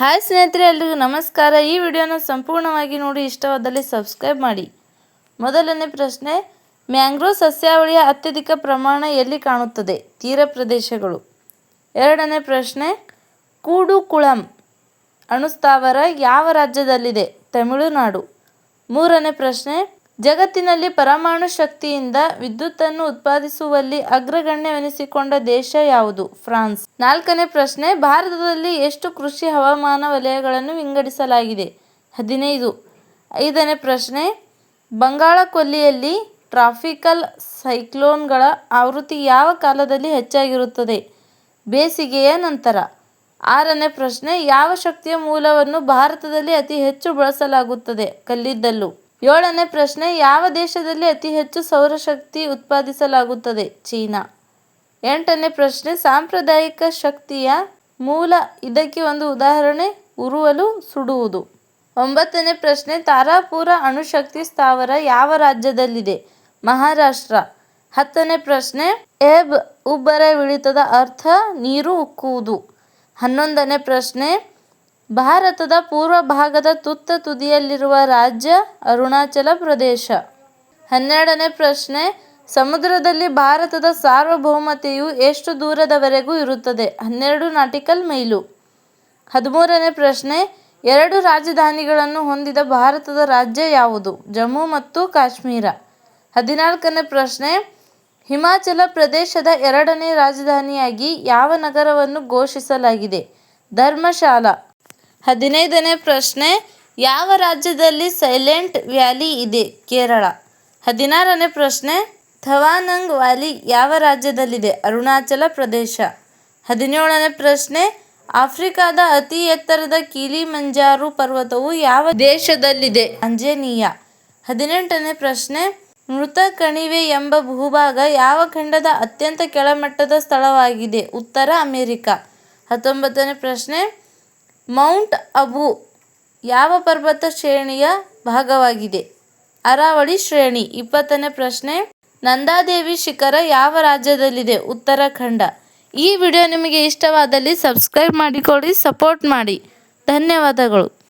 Hi ಸ್ನೇಹಿತರೆ, ಎಲ್ರಿಗೂ ನಮಸ್ಕಾರ. ಈ ವಿಡಿಯೋನ ಸಂಪೂರ್ಣವಾಗಿ ನೋಡಿ, ಇಷ್ಟವಾದಲ್ಲಿ ಸಬ್ಸ್ಕ್ರೈಬ್ ಮಾಡಿ. ಮೊದಲನೇ ಪ್ರಶ್ನೆ, ಮ್ಯಾಂಗ್ರೋವ್ ಸಸ್ಯಾವಳಿಯ ಅತ್ಯಧಿಕ ಪ್ರಮಾಣ ಎಲ್ಲಿ ಕಾಣುತ್ತದೆ? ತೀರ ಪ್ರದೇಶಗಳು. ಎರಡನೇ ಪ್ರಶ್ನೆ, ಕೂಡುಕುಳಂ ಅಣುಸ್ಥಾವರ ಯಾವ ರಾಜ್ಯದಲ್ಲಿದೆ? ತಮಿಳುನಾಡು. ಮೂರನೇ ಪ್ರಶ್ನೆ ಜಗತ್ತಿನಲ್ಲಿ ಪರಮಾಣು ಶಕ್ತಿಯಿಂದ ವಿದ್ಯುತ್ತನ್ನು ಉತ್ಪಾದಿಸುವಲ್ಲಿ ಅಗ್ರಗಣ್ಯವೆನಿಸಿಕೊಂಡ ದೇಶ ಯಾವುದು? ಫ್ರಾನ್ಸ್. ನಾಲ್ಕನೇ ಪ್ರಶ್ನೆ, ಭಾರತದಲ್ಲಿ ಎಷ್ಟು ಕೃಷಿ ಹವಾಮಾನ ವಲಯಗಳನ್ನು ವಿಂಗಡಿಸಲಾಗಿದೆ? ಹದಿನೈದು. ಐದನೇ ಪ್ರಶ್ನೆ, ಬಂಗಾಳಕೊಲ್ಲಿಯಲ್ಲಿ ಟ್ರಾಫಿಕಲ್ ಸೈಕ್ಲೋನ್ಗಳ ಆವೃತ್ತಿ ಯಾವ ಕಾಲದಲ್ಲಿ ಹೆಚ್ಚಾಗಿರುತ್ತದೆ? ಬೇಸಿಗೆಯ ನಂತರ. ಆರನೇ ಪ್ರಶ್ನೆ, ಯಾವ ಶಕ್ತಿಯ ಮೂಲವನ್ನು ಭಾರತದಲ್ಲಿ ಅತಿ ಹೆಚ್ಚು ಬಳಸಲಾಗುತ್ತದೆ? ಕಲ್ಲಿದ್ದಲು. ಏಳನೇ ಪ್ರಶ್ನೆ, ಯಾವ ದೇಶದಲ್ಲಿ ಅತಿ ಹೆಚ್ಚು ಸೌರಶಕ್ತಿ ಉತ್ಪಾದಿಸಲಾಗುತ್ತದೆ? ಚೀನಾ. ಎಂಟನೇ ಪ್ರಶ್ನೆ, ಸಾಂಪ್ರದಾಯಿಕ ಶಕ್ತಿಯ ಮೂಲ ಇದಕ್ಕೆ ಒಂದು ಉದಾಹರಣೆ, ಉರುವಲು ಸುಡುವುದು. ಒಂಬತ್ತನೇ ಪ್ರಶ್ನೆ, ತಾರಾಪುರ ಅಣುಶಕ್ತಿ ಸ್ಥಾವರ ಯಾವ ರಾಜ್ಯದಲ್ಲಿದೆ? ಮಹಾರಾಷ್ಟ್ರ. ಹತ್ತನೇ ಪ್ರಶ್ನೆ ಎಬ್ ಉಬ್ಬರವಿಳಿತದ ಅರ್ಥ, ನೀರು ಉಕ್ಕುವುದು. ಹನ್ನೊಂದನೇ ಪ್ರಶ್ನೆ ಭಾರತದ ಪೂರ್ವ ಭಾಗದ ತುತ್ತ ತುದಿಯಲ್ಲಿರುವ ರಾಜ್ಯ ಅರುಣಾಚಲ ಪ್ರದೇಶ. ಹನ್ನೆರಡನೇ ಪ್ರಶ್ನೆ, ಸಮುದ್ರದಲ್ಲಿ ಭಾರತದ ಸಾರ್ವಭೌಮತೆಯು ಎಷ್ಟು ದೂರದವರೆಗೂ ಇರುತ್ತದೆ? ಹನ್ನೆರಡು ನಾಟಿಕಲ್ ಮೈಲು. ಹದಿಮೂರನೇ ಪ್ರಶ್ನೆ, ಎರಡು ರಾಜಧಾನಿಗಳನ್ನು ಹೊಂದಿದ ಭಾರತದ ರಾಜ್ಯ ಯಾವುದು? ಜಮ್ಮು ಮತ್ತು ಕಾಶ್ಮೀರ. ಹದಿನಾಲ್ಕನೇ ಪ್ರಶ್ನೆ, ಹಿಮಾಚಲ ಪ್ರದೇಶದ ಎರಡನೇ ರಾಜಧಾನಿಯಾಗಿ ಯಾವ ನಗರವನ್ನು ಘೋಷಿಸಲಾಗಿದೆ? ಧರ್ಮಶಾಲಾ. ಹದಿನೈದನೇ ಪ್ರಶ್ನೆ, ಯಾವ ರಾಜ್ಯದಲ್ಲಿ ಸೈಲೆಂಟ್ ವ್ಯಾಲಿ ಇದೆ? ಕೇರಳ. ಹದಿನಾರನೇ ಪ್ರಶ್ನೆ, ಥವಾನಂಗ್ ವ್ಯಾಲಿ ಯಾವ ರಾಜ್ಯದಲ್ಲಿದೆ? ಅರುಣಾಚಲ ಪ್ರದೇಶ. ಹದಿನೇಳನೇ ಪ್ರಶ್ನೆ, ಆಫ್ರಿಕಾದ ಅತಿ ಎತ್ತರದ ಕಿಲಿಮಂಜಾರೋ ಪರ್ವತವು ಯಾವ ದೇಶದಲ್ಲಿದೆ? ತಾಂಜೇನಿಯಾ ಹದಿನೆಂಟನೇ ಪ್ರಶ್ನೆ, ಮೃತ ಕಣಿವೆ ಎಂಬ ಭೂಭಾಗ ಯಾವ ಖಂಡದ ಅತ್ಯಂತ ಕೆಳಮಟ್ಟದ ಸ್ಥಳವಾಗಿದೆ? ಉತ್ತರ ಅಮೆರಿಕ. ಹತ್ತೊಂಬತ್ತನೇ ಪ್ರಶ್ನೆ ಮೌಂಟ್ ಅಬು ಯಾವ ಪರ್ವತ ಶ್ರೇಣಿಯ ಭಾಗವಾಗಿದೆ? ಅರಾವಳಿ ಶ್ರೇಣಿ, ಇಪ್ಪತ್ತನೇ ಪ್ರಶ್ನೆ. ನಂದಾದೇವಿ ಶಿಖರ ಯಾವ ರಾಜ್ಯದಲ್ಲಿದೆ? ಉತ್ತರಾಖಂಡ. ಈ ವಿಡಿಯೋ ನಿಮಗೆ ಇಷ್ಟವಾದಲ್ಲಿ ಸಬ್ಸ್ಕ್ರೈಬ್ ಮಾಡಿಕೊಳ್ಳಿ, ಸಪೋರ್ಟ್ ಮಾಡಿ. ಧನ್ಯವಾದಗಳು.